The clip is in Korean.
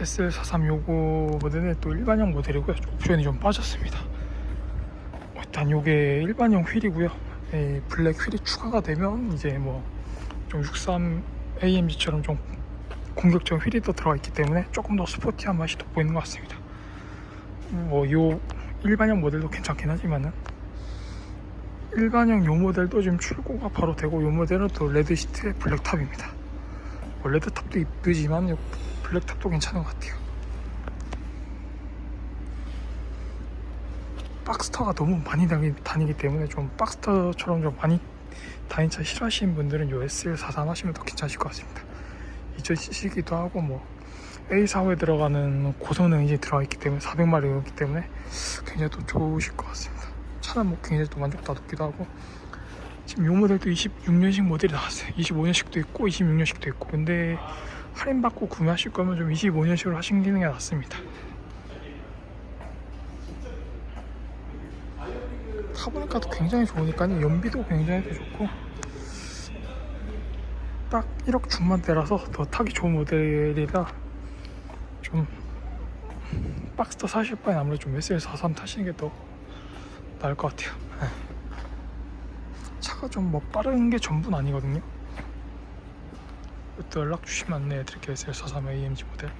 SL43 요거 모델은 또 일반형 모델이고요. 옵션이 좀 빠졌습니다. 일단 요게 일반형 휠이고요. 이 블랙 휠이 추가가 되면 이제 뭐 좀 63 AMG처럼 좀 공격적 휠이 또 들어가 있기 때문에 조금 더 스포티한 맛이 돋보이는 것 같습니다. 뭐 요 일반형 모델도 괜찮긴 하지만은 일반형 요 모델도 지금 출고가 바로 되고 요 모델은 또 레드 시트의 블랙 탑입니다. 뭐 레드 탑도 이쁘지만 요 블랙 탑도 괜찮은 것 같아요. 박스터가 너무 많이 다니, 다니기 때문에 좀 박스터처럼 좀 많이 다닌 차 싫어하시는 분들은 요 SL43 하시면 더 괜찮으실 것 같습니다. 2000cc기도 하고 뭐 A45에 들어가는 고성능 엔진이 들어가 있기 때문에 400마력이기 때문에 굉장히 또 좋으실 것 같습니다. 차는 뭐 굉장히 또 만족도가 높기도 하고 지금 요 모델도 26년식 모델이 나왔어요. 25년식도 있고 26년식도 있고 근데 할인받고 구매하실 거면 좀 25년식으로 하시는 게 낫습니다. 타보니까 또 굉장히 좋으니까요. 연비도 굉장히 또 좋고 딱 1억 중반대라서 더 타기 좋은 모델이라 좀 박스터 사실 바엔 아무래도 좀 SL43 타시는 게 더 나을 것 같아요. 네. 차가 좀 뭐 빠른 게 전부는 아니거든요. 또 연락 주시면 안내해 드릴게요. SL43 AMG 모델.